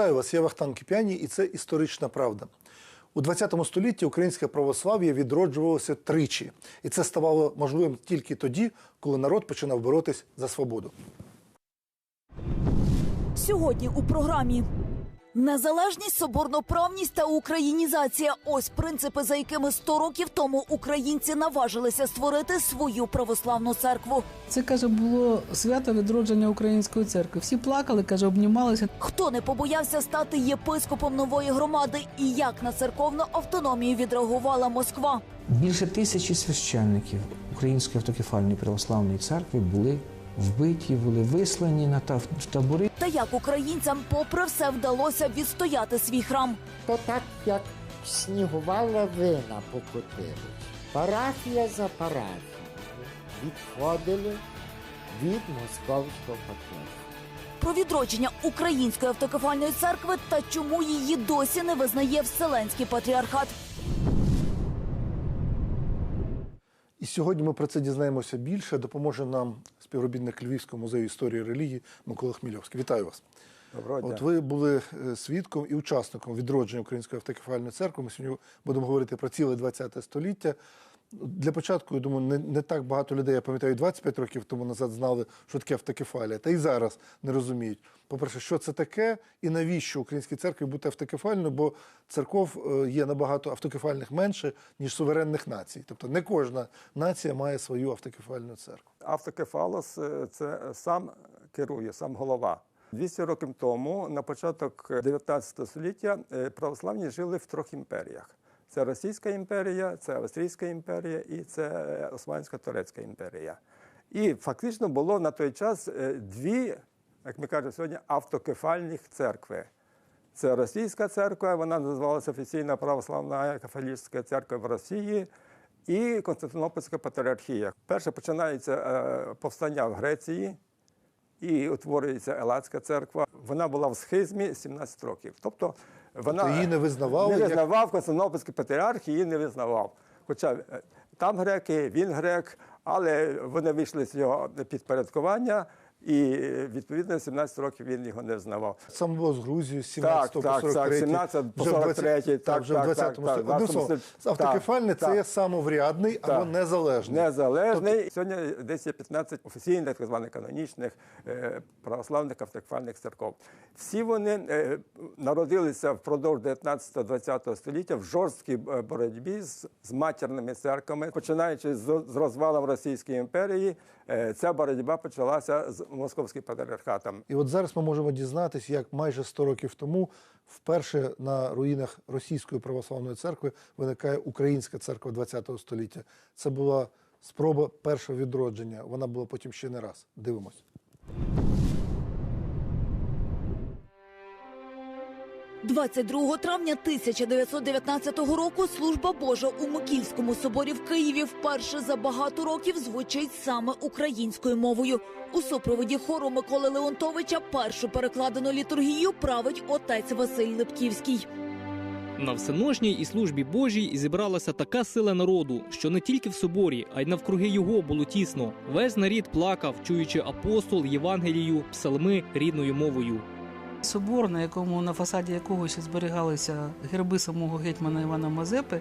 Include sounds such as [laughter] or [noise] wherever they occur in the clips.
Вітаю вас, я Вахтан Кіп'яні, і це історична правда. У ХХ столітті українське православ'я відроджувалося тричі, і це ставало можливим тільки тоді, коли народ починав боротись за свободу. Сьогодні у програмі незалежність, соборноправність та українізація. Ось принципи, за якими 100 років тому українці наважилися створити свою православну церкву. Це каже, було свято відродження української церкви. Всі плакали, каже, обнімалися. Хто не побоявся стати єпископом нової громади, і як на церковну автономію відреагувала Москва? Більше тисячі священників Української автокефальної православної церкви були вбиті, були вислані на та- табори. Та як українцям, попри все, вдалося відстояти свій храм. То так, як снігова лавина покотилась. Парафія за парафією відходили від московського патріархату. Про відродження української автокефальної церкви та чому її досі не визнає Вселенський патріархат. І сьогодні ми про це дізнаємося більше. Допоможе нам співробітник Львівського музею історії і релігії Микола Хмільовський. Вітаю вас. Доброго дня. От ви були е, свідком і учасником відродження Української автокефальної церкви. Ми сьогодні будемо говорити про ціле ХХ століття. Для початку, я думаю, не, не так багато людей, я пам'ятаю, 25 років тому назад знали, що таке автокефалія, та й зараз не розуміють. По-перше, що це таке і навіщо українській церкві бути автокефальною, бо церков е, є набагато автокефальних менше, ніж суверенних націй. Тобто не кожна нація має свою автокефальну церкву. Автокефалос е, це сам керує, сам голова. 200 років тому, на початок 19 століття, е, православні жили в трьох імперіях: це Російська імперія, це Австрійська імперія і це е, Османська Турецька імперія. І фактично було на той час е, дві, як ми кажемо сьогодні, автокефальних церкви. Це Російська церква, вона називалася офіційна православна кафолічна церква в Росії і Константинопольська патріархія. Перше починається е, повстання в Греції і утворюється Елацька церква. Вона була в схизмі 17 років. Тобто вона Тобто її не визнавав? не як- визнавав Константинопольський патріарх, її не визнавав. Хоча е, там греки, він грек, але вони вийшли з його підпорядкування. І відповідно 17 років він його не визнавав. Саме було з Грузією з 17 Так, по так, 43 так, 17 по вже в 43, 20 так, вже в так, 20 так, столітті. так, Одним 20 словом, так, автокефальне це є самоврядний або Так. незалежний. Незалежний. Сьогодні десь є 15 офіційних, так званих канонічних е, православних автокефальних церков. Всі вони е, народилися впродовж 19-20 століття в жорсткій е, боротьбі з, з матірними церквами. Починаючи з, з розвалом Російської імперії, ця боротьба почалася з московським патріархатом. І от зараз ми можемо дізнатися, як майже 100 років тому вперше на руїнах Російської православної церкви виникає Українська церква ХХ століття. Це була спроба першого відродження. Вона була потім ще не раз. Дивимось. 22 травня 1919 року служба Божа у Микільському соборі в Києві вперше за багато років звучить саме українською мовою. У супроводі хору Миколи Леонтовича першу перекладену літургію править отець Василь Липківський. На всеножній і службі Божій зібралася така сила народу, що не тільки в соборі, а й навкруги його було тісно. Весь нарід плакав, чуючи апостол, Євангелію, псалми рідною мовою. Собор, на якому на фасаді якого ще зберігалися герби самого гетьмана Івана Мазепи,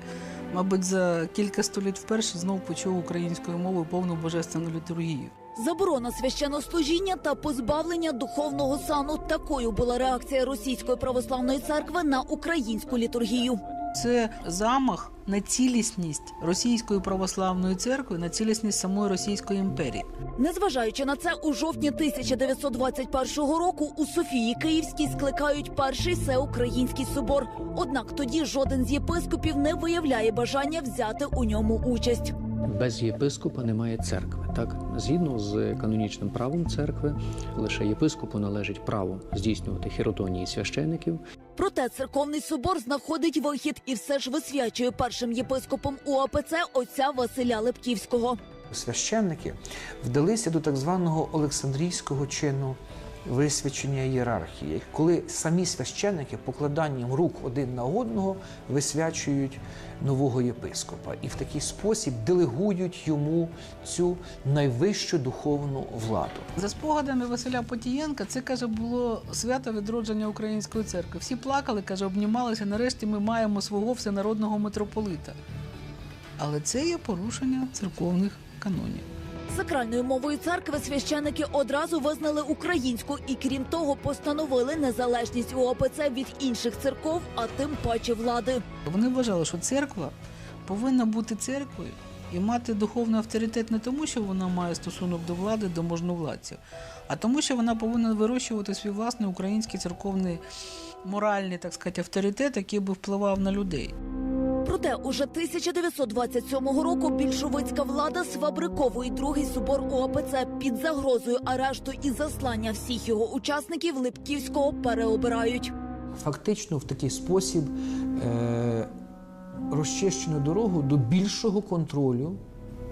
мабуть, за кілька століть вперше знов почув українською мовою повну божественну літургію. Заборона священнослужіння та позбавлення духовного сану. Такою була реакція Російської православної церкви на українську літургію. Це замах на цілісність російської православної церкви, на цілісність самої Російської імперії. Незважаючи на це, у жовтні 1921 року у Софії Київській скликають перший всеукраїнський собор. Однак тоді жоден з єпископів не виявляє бажання взяти у ньому участь. Без єпископа немає церкви. Так, згідно з канонічним правом церкви, лише єпископу належить право здійснювати хіротонії священиків. Проте церковний собор знаходить вихід і все ж висвячує першим єпископом УАПЦ отця Василя Лепківського. Священники вдалися до так званого Олександрійського чину висвячення ієрархії, коли самі священники покладанням рук один на одного висвячують нового єпископа і в такий спосіб делегують йому цю найвищу духовну владу. За спогадами Василя Потієнка, це каже було свято відродження української церкви. Всі плакали, каже, обнімалися. Нарешті ми маємо свого всенародного митрополита. Але це є порушення церковних канонів. Сакральною мовою церкви священики одразу визнали українську і, крім того, постановили незалежність УОПЦ від інших церков, а тим паче влади. Вони вважали, що церква повинна бути церквою і мати духовний авторитет не тому, що вона має стосунок до влади, до можновладців, а тому, що вона повинна вирощувати свій власний український церковний моральний, так сказати, авторитет, який би впливав на людей. Проте уже 1927 року більшовицька влада сфабриковує другий собор УОПЦ під загрозою арешту і заслання всіх його учасників Липківського переобирають. Фактично в такий спосіб е, розчищено дорогу до більшого контролю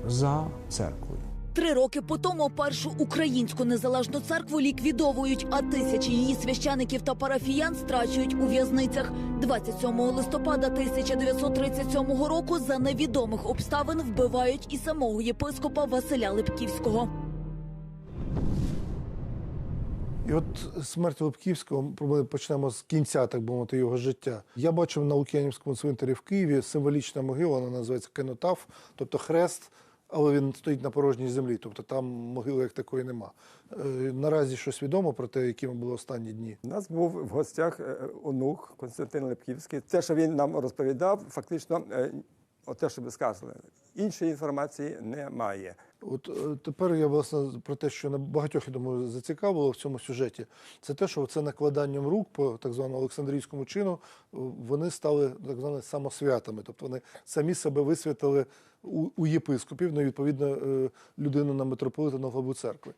за церквою. Три роки по тому першу українську незалежну церкву ліквідовують, а тисячі її священиків та парафіян страчують у в'язницях. 27 листопада 1937 року за невідомих обставин вбивають і самого єпископа Василя Липківського. І от смерть Липківського ми почнемо з кінця, так би мовити, його життя. Я бачив на Лук'янівському цвинтарі в Києві символічна могила, вона називається Кенотаф, тобто хрест, але він стоїть на порожній землі, тобто там могили як такої нема. Е, Наразі щось відомо про те, якими були останні дні. У нас був в гостях е, онук Константин Липківський. Те, що він нам розповідав, фактично, е, те, що ви сказали, іншої інформації немає. От тепер я власне про те, що на багатьох я думаю зацікавило в цьому сюжеті, це те, що це накладанням рук по так званому Олександрійському чину вони стали так званими самосвятами, тобто вони самі себе висвятили у, у єпископів, ну відповідно е, людину на митрополита на главу церкви.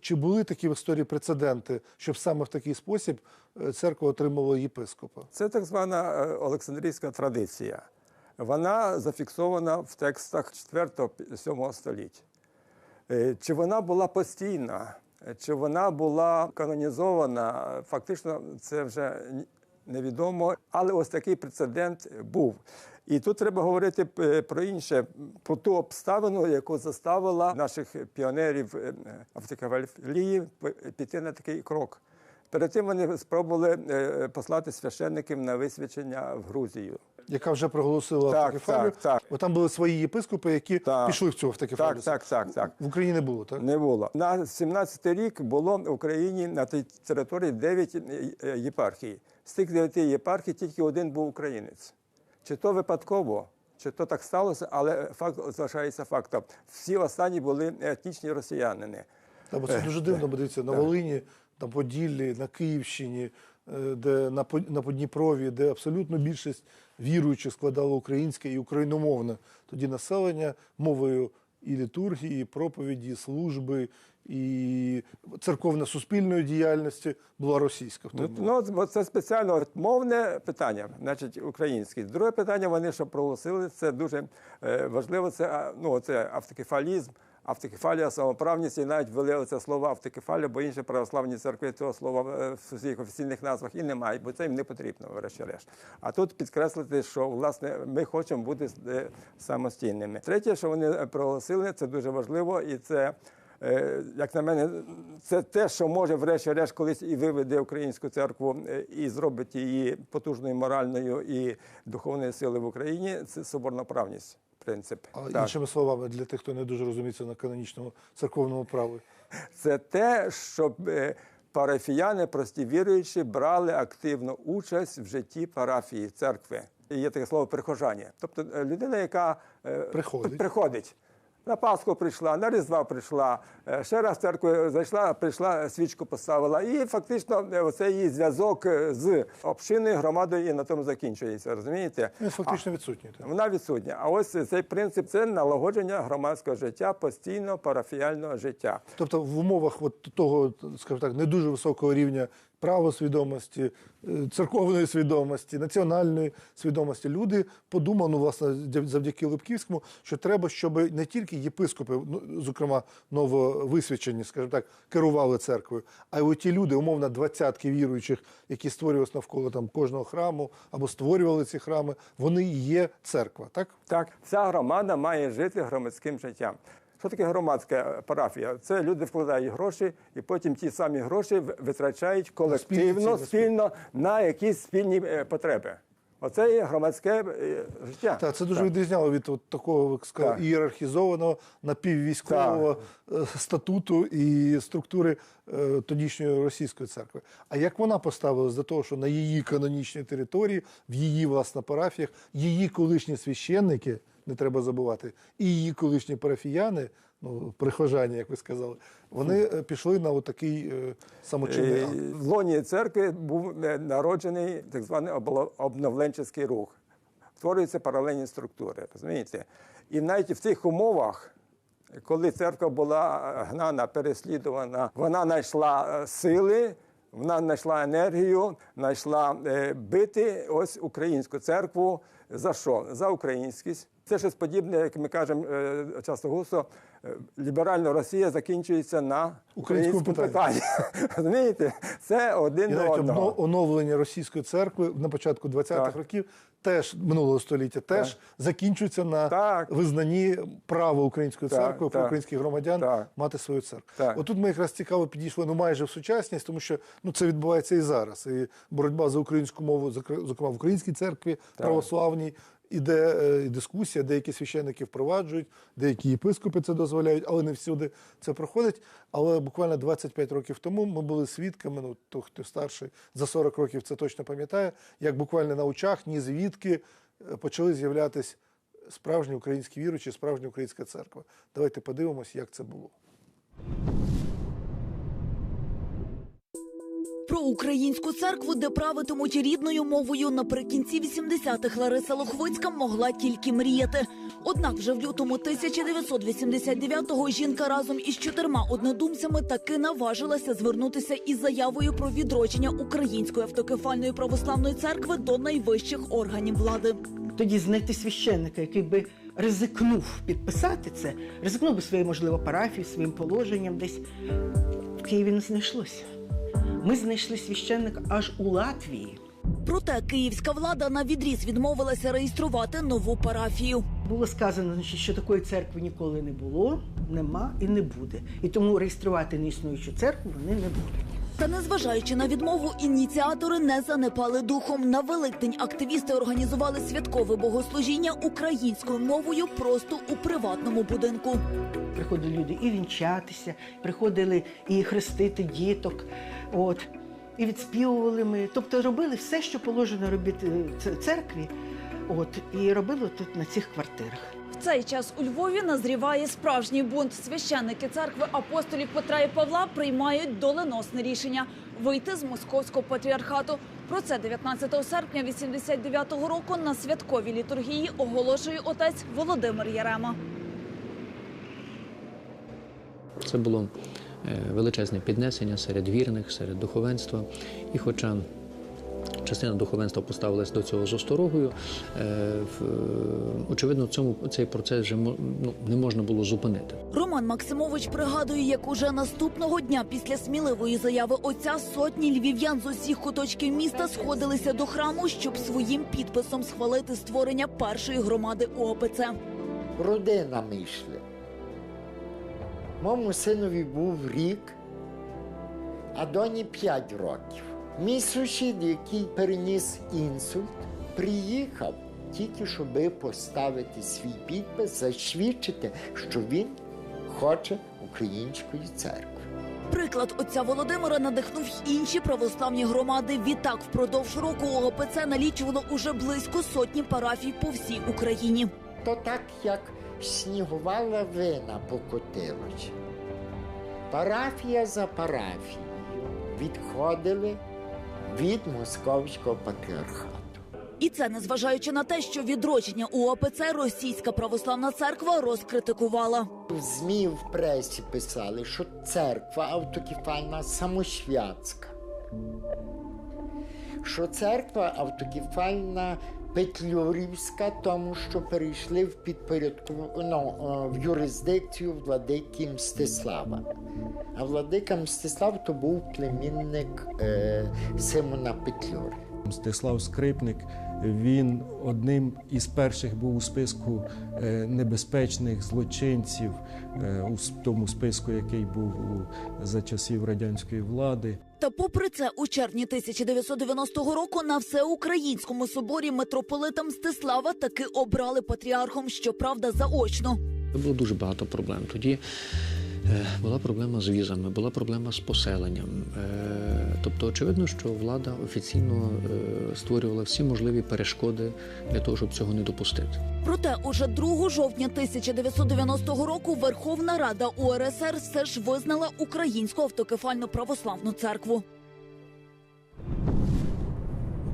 Чи були такі в історії прецеденти, щоб саме в такий спосіб е, церква отримала єпископа? Це так звана е, Олександрійська традиція. Вона зафіксована в текстах 4-7 століття. Чи вона була постійна, чи вона була канонізована, фактично це вже невідомо. Але ось такий прецедент був. І тут треба говорити е, про інше, про ту обставину, яку заставила наших піонерів е, автокавалії піти на такий крок. Перед тим вони спробували е, послати священників на висвячення в Грузію. Яка вже проголосила Так, автокефалію. так, так. Бо там були свої єпископи, які Так. пішли в цю автокефалію. Так, так, так, так. В Україні не було, так? Не було. На 17-й рік було в Україні на тій території 9 е, єпархій. З тих 9 єпархій тільки один був українець. Чи то випадково, чи то так сталося, але факт залишається фактом. Всі останні були етнічні росіянини. Та, бо це дуже дивно, дивіться, на Волині, на Поділлі, на Київщині, е, де на, По- на Подніпров'ї, де абсолютно більшість віруючих складало українське і україномовне. Тоді населення мовою і літургії, і проповіді, і служби, і церковно-суспільної діяльності була російська. в той Ну, ну, це спеціально мовне питання, значить, українське. Друге питання, вони що проголосили, це дуже е, важливо. Це ну, це автокефалізм, автокефалія, самоправність, і навіть ввели це слово автокефалія, бо інші православні церкви цього слова е, в своїх офіційних назвах і немає, бо це їм не потрібно, врешті-решт. А тут підкреслити, що власне ми хочемо бути е, самостійними. Третє, що вони проголосили, це дуже важливо, і це. Е, Як на мене, це те, що може, врешті-решт, колись і виведе українську церкву е, і зробить її потужною моральною і духовною силою в Україні. Це соборноправність. Принцип А Так. іншими словами, для тих, хто не дуже розуміється на канонічному церковному праві. це те, щоб е, парафіяни, прості віруючі, брали активну участь в житті парафії церкви. Є таке слово прихожання. Тобто людина, яка Приходить. приходить. На Пасху прийшла, на Різдва прийшла, е, ще раз в церкву зайшла, прийшла, свічку поставила. І фактично е, оцей її зв'язок е, з общиною, громадою і на тому закінчується. Розумієте? Він фактично відсутній. так. Вона відсутня. А ось цей принцип це налагодження громадського життя, постійно парафіального життя. Тобто в умовах от того, скажімо так, не дуже високого рівня правосвідомості, е, церковної свідомості, національної свідомості. Люди подумали, ну, власне, завдяки Липківському, що треба, щоб не тільки єпископи, ну, зокрема нововисвячені, скажімо так, керували церквою, а й ті люди, умовно, двадцятки віруючих, які створювалися навколо там кожного храму або створювали ці храми, вони і є церква, так? Так, вся громада має жити громадським життям. Що таке громадська парафія? Це люди вкладають гроші, і потім ті самі гроші витрачають колективно, спільно на якісь спільні е, потреби. Оце є громадське е, життя. Так, це дуже відрізняло від от такого, як сказав, Так. ієрархізованого напіввійськового е, статуту і структури е, тодішньої російської церкви. А як вона поставилась до того, що на її канонічній території, в її власне парафіях, її колишні священники, не треба забувати, і її колишні парафіяни, ну прихожані, як ви сказали, вони е, пішли на отакий е, самочинний Е, акт. В лоні церкви був народжений так званий обновленческий рух. Створюються паралельні структури. Розумієте? І навіть в цих умовах, коли церква була гнана, переслідувана, вона знайшла сили. Вона знайшла енергію, знайшла бити ось українську церкву. За що? За українськість. Це щось подібне, як ми кажемо е, часто густо, е, ліберальна Росія закінчується на Українському українському питанні. [laughs] Розумієте? Це один І до навіть одного. оновлення російської церкви на початку 20-х Так. років, теж минулого століття, теж закінчується на Так. визнанні права української Так, церкви, так. українських громадян Так. мати свою церкву. Так. Отут ми якраз цікаво підійшли ну майже в сучасність, тому що ну це відбувається і зараз. І боротьба за українську мову, зокр- зокрема в українській церкві православній. Іде е, дискусія, деякі священники впроваджують, деякі єпископи це дозволяють, але не всюди це проходить. Але буквально 25 років тому ми були свідками, ну то хто старший за 40 років це точно пам'ятає, як буквально на очах ні звідки е, почали з'являтись справжні українські віручі, справжня українська церква. Давайте подивимось, як це було. Про українську церкву, де правитимуть рідною мовою, наприкінці 80-х Лариса Лохвицька могла тільки мріяти. Однак вже в лютому 1989-го жінка разом із чотирма однодумцями таки наважилася звернутися із заявою про відродження Української автокефальної православної церкви до найвищих органів влади. тоді знайти священника, який би ризикнув підписати це, ризикнув би своєю, можливо, парафією, своїм положенням десь. В Києві не знайшлося. Ми знайшли священника аж у Латвії. Проте київська влада на відріз відмовилася реєструвати нову парафію. Було сказано, що такої церкви ніколи не було, нема і не буде. І тому реєструвати неіснуючу церкву вони не будуть. Та незважаючи на відмову, ініціатори не занепали духом. На Великдень активісти організували святкове богослужіння українською мовою просто у приватному будинку. Приходили люди і вінчатися, приходили і хрестити діток. От. І відспівували ми. Тобто робили все, що положено робити церкві. От, і робили тут на цих квартирах. В цей час у Львові назріває справжній бунт. Священники церкви апостолів Петра і Павла приймають доленосне рішення вийти з московського патріархату. Про це 19 серпня 89-го року на святковій літургії оголошує отець Володимир Ярема. Це було величезне піднесення серед вірних, серед духовенства. І хоча частина духовенства поставилась до цього з осторогою, е, е, очевидно, цьому цей процес вже ну, не можна було зупинити. Роман Максимович пригадує, як уже наступного дня після сміливої заяви отця сотні львів'ян з усіх куточків міста сходилися до храму, щоб своїм підписом схвалити створення першої громади УОПЦ. родинами йшли. Моєму синові був рік, а доні 5 років. Мій сусід, який переніс інсульт, приїхав тільки, щоб поставити свій підпис, засвідчити, що він хоче української церкви. Приклад отця Володимира надихнув інші православні громади. Відтак, впродовж року ОГПЦ налічувало уже близько сотні парафій по всій Україні. То так, як снігова лавина покотилась. Парафія за парафією відходили від московського патріархату. І це незважаючи на те, що відродження УОПЦ російська православна церква розкритикувала. В ЗМІ в пресі писали, що церква автокефальна самосвятська. Що церква автокефальна Петлюрівська, тому що перейшли в підпорядку ну, е, в юрисдикцію владики Мстислава. А владика Мстислав то був племінник е, Симона Петлюри. Мстислав Скрипник він одним із перших був у списку е, небезпечних злочинців е, у тому списку, який був у- за часів радянської влади. Та попри це, у червні 1990 року на всеукраїнському соборі митрополита Мстислава таки обрали патріархом, щоправда, заочно. Було дуже багато проблем. Тоді була проблема з візами, була проблема з поселенням. Е, Тобто, очевидно, що влада офіційно е, створювала всі можливі перешкоди для того, щоб цього не допустити. Проте уже 2 жовтня 1990 року Верховна Рада УРСР все ж визнала Українську автокефальну православну церкву.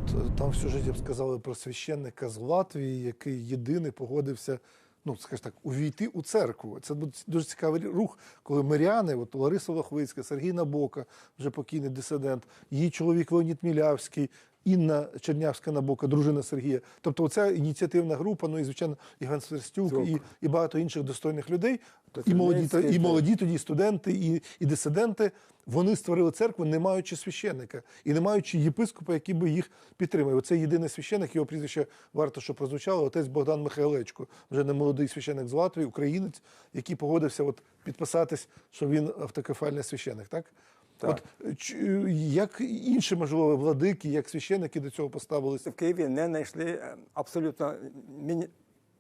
Е, там в сюжеті б сказали про священника з Латвії, який єдиний погодився, ну скажімо так, увійти у церкву. Це дуже цікавий рух, коли миряни, от Лариса Лохвицька, Сергій Набока, вже покійний дисидент, її чоловік Леонід Мілявський. Інна Чернявська Набока, дружина Сергія. Тобто, оця ініціативна група, ну і звичайно, Іван Сверстюк і, і багато інших достойних людей, і молоді, та- і молоді тоді студенти, і, і дисиденти. Вони створили церкву, не маючи священника і не маючи єпископа, який би їх підтримав. Оце єдиний священик, його прізвище варто, що прозвучало, отець Богдан Михайлечко, вже не молодий священик з Латвії, українець, який погодився от підписатись, що він автокефальний священик. Так? Так. От ч- як інші, можливо, владики, як священики до цього поставилися? в Києві не знайшли е, абсолютно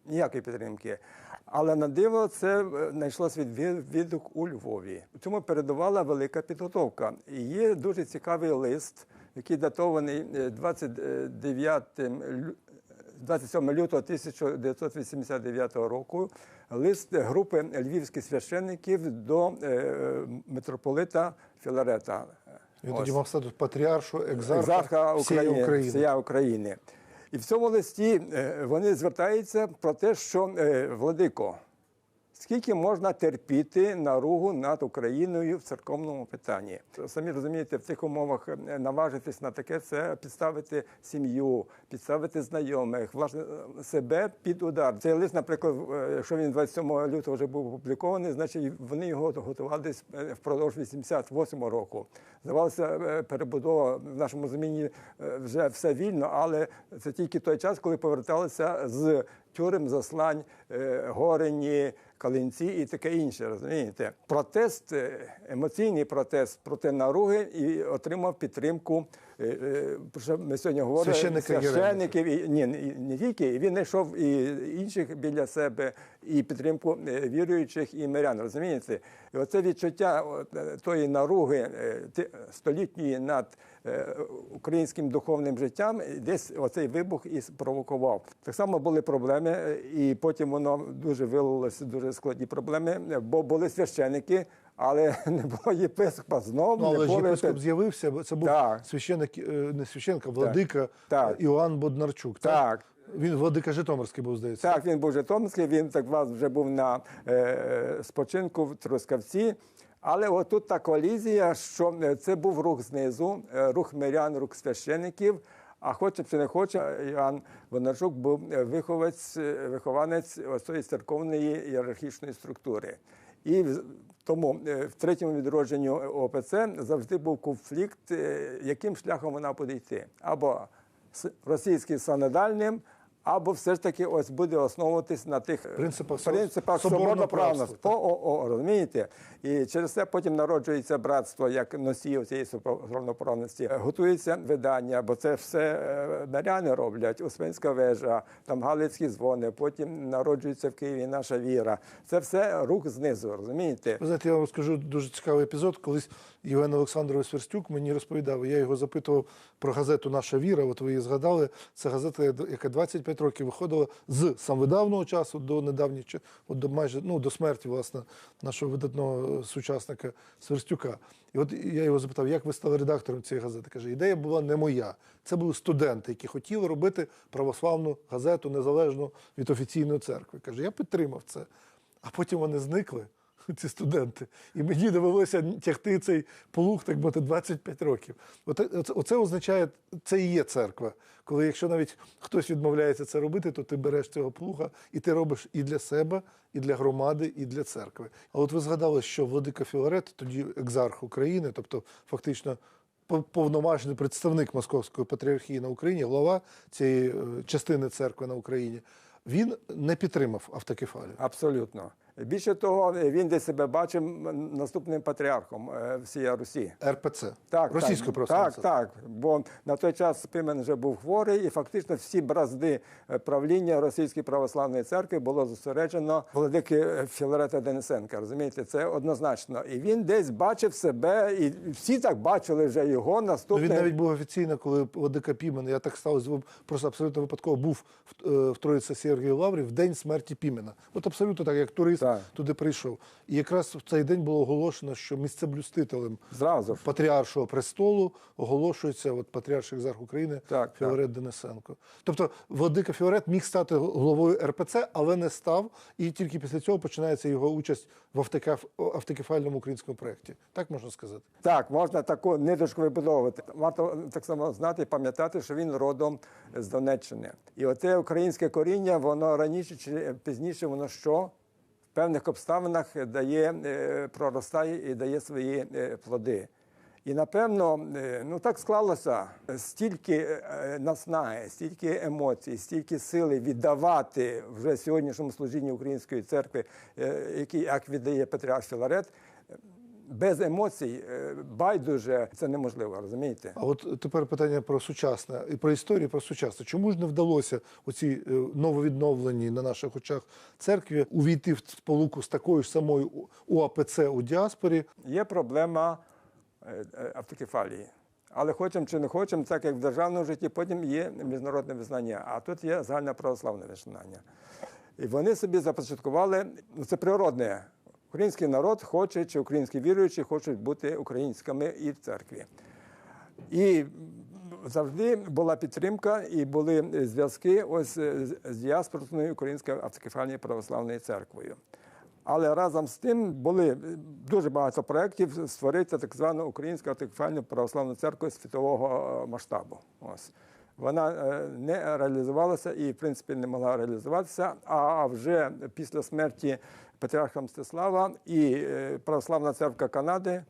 ніякої підтримки. Але на диво це е, знайшлося від відгук у Львові. Цьому передувала велика підготовка. І є дуже цікавий лист, який датований е, 29 27 лютого 1989 року. Лист групи львівських священників до е, митрополита Філарета. Він тоді мав статус патріаршу, екзарха, екзарха України, України. І в цьому листі е, вони звертаються про те, що е, владико, скільки можна терпіти наругу над Україною в церковному питанні? Самі розумієте, в цих умовах е, наважитись на таке це підставити сім'ю, підставити знайомих, власне е, себе під удар. Цей лист, наприклад, е, якщо він 27 лютого вже був опублікований, значить вони його готували впродовж 88 року. Здавалося, перебудова в нашому розумінні е, вже все вільно, але це тільки той час, коли поверталися з тюрем, заслань, горені, калинці і таке інше. Розумієте, протест, е, емоційний протест проти наруги і отримав підтримку. Е, е, про що Ми сьогодні говоримо Священника священників, і ні, не- тільки він знайшов і інших біля себе, і підтримку е, віруючих і мирян. Розумієте, і оце відчуття тої наруги столітньої над українським духовним життям, десь оцей вибух і спровокував. Так само були проблеми, і потім воно дуже вилилося дуже складні проблеми, бо були священики, але [laughs] не було єпископа. Знову Ну, але ж єпископ з'явився, бо це був Так. священик, е, не священник, а владика Так. е, Іоанн Боднарчук. Так. Він владика Житомирський був, здається. Так, він був Житомирський, він так вас вже був на е, спочинку в Трускавці. Але отут та колізія, що е, це був рух знизу, е, рух мирян, рух священиків. А хоче чи не хоче, Іоанн Вонарчук був е, виховець, е, вихованець цієї церковної ієрархічної структури. І тому е, в третьому відродженні ОПЦ завжди був конфлікт, е, яким шляхом вона буде йти. Або російським санедальним, або все ж таки ось буде основуватись на тих Принципах со- принципах соборноправства, соборноправства. ООО, розумієте? І через це потім народжується братство як носіїв цієї соборноправності. Готується видання, бо це все е, миряни роблять. Успенська вежа, там Галицькі дзвони, потім народжується в Києві наша віра. Це все рух знизу, розумієте? Ви знаєте, я вам скажу дуже цікавий епізод. Колись Євген Олександрович Сверстюк мені розповідав, я його запитував про газету Наша віра. От ви її згадали. Це газета, яка 25 років виходила з самовидавного часу до недавніх от до майже ну до смерті, власне, нашого видатного е, сучасника Сверстюка. І от я його запитав, як ви стали редактором цієї газети? Каже, ідея була не моя. Це були студенти, які хотіли робити православну газету незалежну від офіційної церкви. Каже, я підтримав це. А потім вони зникли. [laughs] ці студенти. І мені довелося тягти цей плуг, так мовити, 25 років. Оце, означає, це і є церква. Коли якщо навіть хтось відмовляється це робити, то ти береш цього плуга і ти робиш і для себе, і для громади, і для церкви. А от ви згадали, що Владика Філарет, тоді екзарх України, тобто фактично пов- повноважний представник Московської патріархії на Україні, глава цієї е, частини церкви на Україні, він не підтримав автокефалію. Абсолютно. Більше того, він десь себе бачив наступним патріархом е, всієї Русі. РПЦ, Так, Російської так, православної так, так. Бо на той час Пимен вже був хворий, і фактично всі бразди е, правління Російської православної церкви було зосереджено владики е, Філарета Денисенка. Розумієте, це однозначно. І він десь бачив себе, і всі так бачили вже його Ну, він навіть був офіційно, коли Владика Пімен, я так сталося, просто абсолютно випадково був в, в Троїці Сергії Лаврі в день смерті Пімена. От абсолютно так, як турист Так. туди прийшов. І якраз в цей день було оголошено, що місцеблюстителем Зразу патріаршого престолу оголошується от патріарший екзарх України Так, Філарет Денисенко. Тобто Владика Філарет міг стати головою РПЦ, але не став. І тільки після цього починається його участь в автокеф... автокефальному українському проєкті. Так можна сказати. Так, можна таку ниточку вибудовувати. Варто так само знати і пам'ятати, що він родом з Донеччини. І оце українське коріння, воно раніше чи пізніше, воно що? Певних обставинах дає, е, проростає і дає свої е, плоди. І напевно, е, ну так склалося стільки наснаги, стільки емоцій, стільки сили віддавати вже сьогоднішньому служінні української церкви, який як віддає Патріарх Філарет, без емоцій, е, байдуже це неможливо, розумієте? А от тепер питання про сучасне і про історію про сучасне. Чому ж не вдалося оці е, нововідновлені на наших очах церкві увійти в сполуку з такою ж самою УАПЦ у діаспорі? Є проблема е, автокефалії. Але хочемо чи не хочемо, так як в державному житті, потім є міжнародне визнання, а тут є загальне православне визнання. І вони собі започаткували, ну це природне. Український народ хоче, чи українські віруючі хочуть бути українськими і в церкві. І завжди була підтримка і були зв'язки ось з- діаспорною Українською автокефальною православною церквою. Але разом з тим були дуже багато проєктів створити так звану Українську автокефальну православну церкву світового е, масштабу. Ось. Вона е, не реалізувалася і, в принципі, не могла реалізуватися. А вже після смерті Патріарха Мстислава і е, Православна церква Канади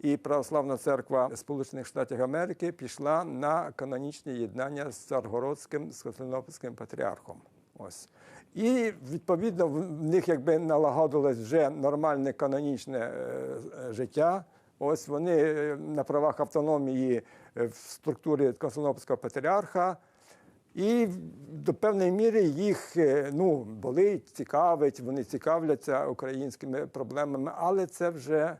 і Православна церква Сполучених Штатів Америки пішла на канонічне єднання з Царгородським з Константинопольським патріархом. Ось. І відповідно в них якби налагодилось вже нормальне канонічне е, життя. Ось вони на правах автономії в структурі Константинопольського патріарха. І до певної міри їх е, ну, болить, цікавить, вони цікавляться українськими проблемами, але це вже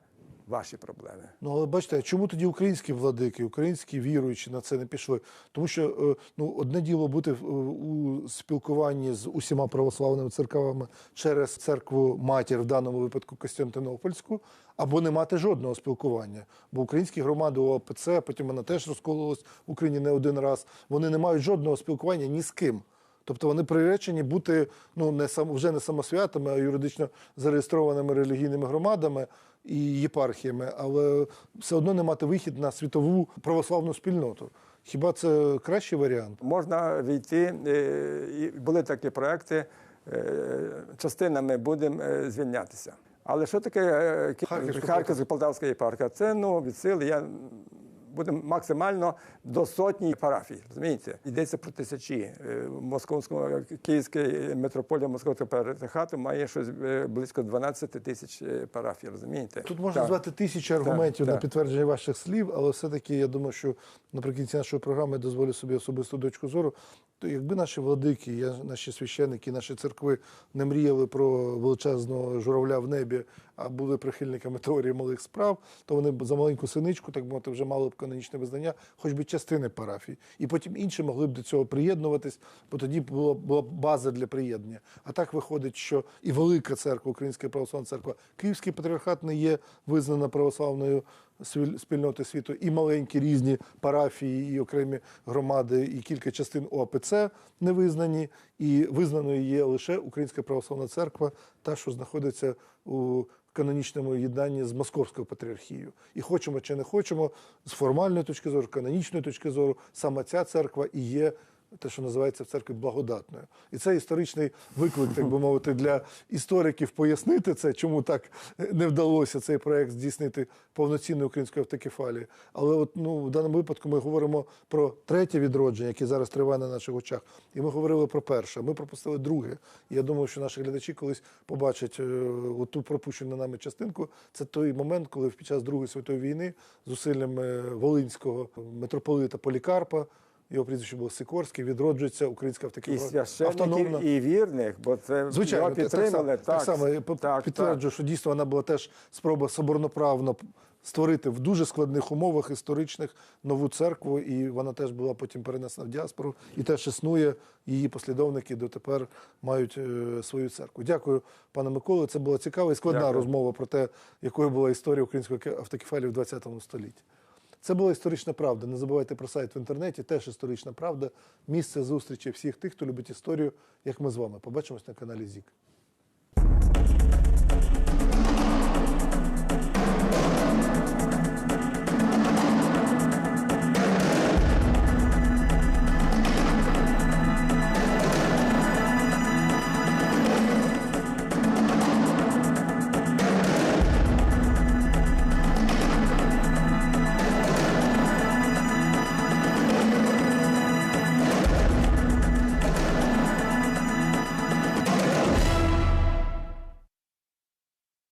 ваші проблеми. Ну але бачите, чому тоді українські владики, українські віруючі на це не пішли? Тому що е, ну одне діло бути у спілкуванні з усіма православними церквами через церкву матір, в даному випадку Костянтинопольську, або не мати жодного спілкування. Бо українські громади ОПЦ, потім вона теж розкололась в Україні не один раз. Вони не мають жодного спілкування ні з ким. Тобто вони приречені бути ну не сам вже не самосвятами, а юридично зареєстрованими релігійними громадами і єпархіями, але все одно не мати вихід на світову православну спільноту. Хіба це кращий варіант? Можна війти, е, були такі проекти, е, частинами будемо е, звільнятися. Але що таке Харківська Полтавська єпархія? Це ну, від сили я будемо максимально до сотні парафій. Розумієте? Йдеться про тисячі. Московському Московського Київський митрополія Московського патріархату має щось е, близько 12 тисяч е, парафій. Розумієте? Тут можна Так. назвати тисячі аргументів на так. підтвердження ваших слів, але все-таки я думаю, що наприкінці нашої програми я дозволю собі особисту точку зору. То якби наші владики, наші священники, наші церкви не мріяли про величезного журавля в небі, а були прихильниками теорії малих справ, то вони б за маленьку синичку, так мовити, вже мали б канонічне визнання, хоч би частини парафій. І потім інші могли б до цього приєднуватись, бо тоді була, була база для приєднання. А так виходить, що і велика церква, Українська православна церква, Київський патріархат не є визнана православною спільноти світу, і маленькі різні парафії, і окремі громади, і кілька частин ОАПЦ не визнані. І визнаною є лише Українська православна церква, та, що знаходиться у канонічному єднанні з Московською патріархією. І хочемо чи не хочемо, з формальної точки зору, канонічної точки зору, саме ця церква і є те, що називається в церкві благодатною. І це історичний виклик, так би [laughs] мовити, для істориків пояснити це, чому так не вдалося цей проект здійснити повноцінної української автокефалії. Але от ну в даному випадку ми говоримо про третє відродження, яке зараз триває на наших очах. І ми говорили про перше. Ми пропустили друге. І я думаю, що наші глядачі колись побачать е, оту пропущену нами частинку. Це той момент, коли під час Другої світової війни зусиллями волинського митрополита Полікарпа. Його прізвище було Сикорський, відроджується українська І автокефалія. священників, і вірних, бо це Звичайно, його так, підтримали. так, так само я п- так, підтверджую, що дійсно вона була теж спроба соборноправно створити в дуже складних умовах історичних нову церкву, і вона теж була потім перенесена в діаспору, і теж існує. Її послідовники дотепер мають е, свою церкву. Дякую, пане Миколо. Це була цікава і складна Дякую. розмова про те, якою була історія української ке- автокефалії в ХХ столітті. Це була історична правда. Не забувайте про сайт в інтернеті, теж історична правда. Місце зустрічі всіх тих, хто любить історію, як ми з вами. Побачимось на каналі ЗІК.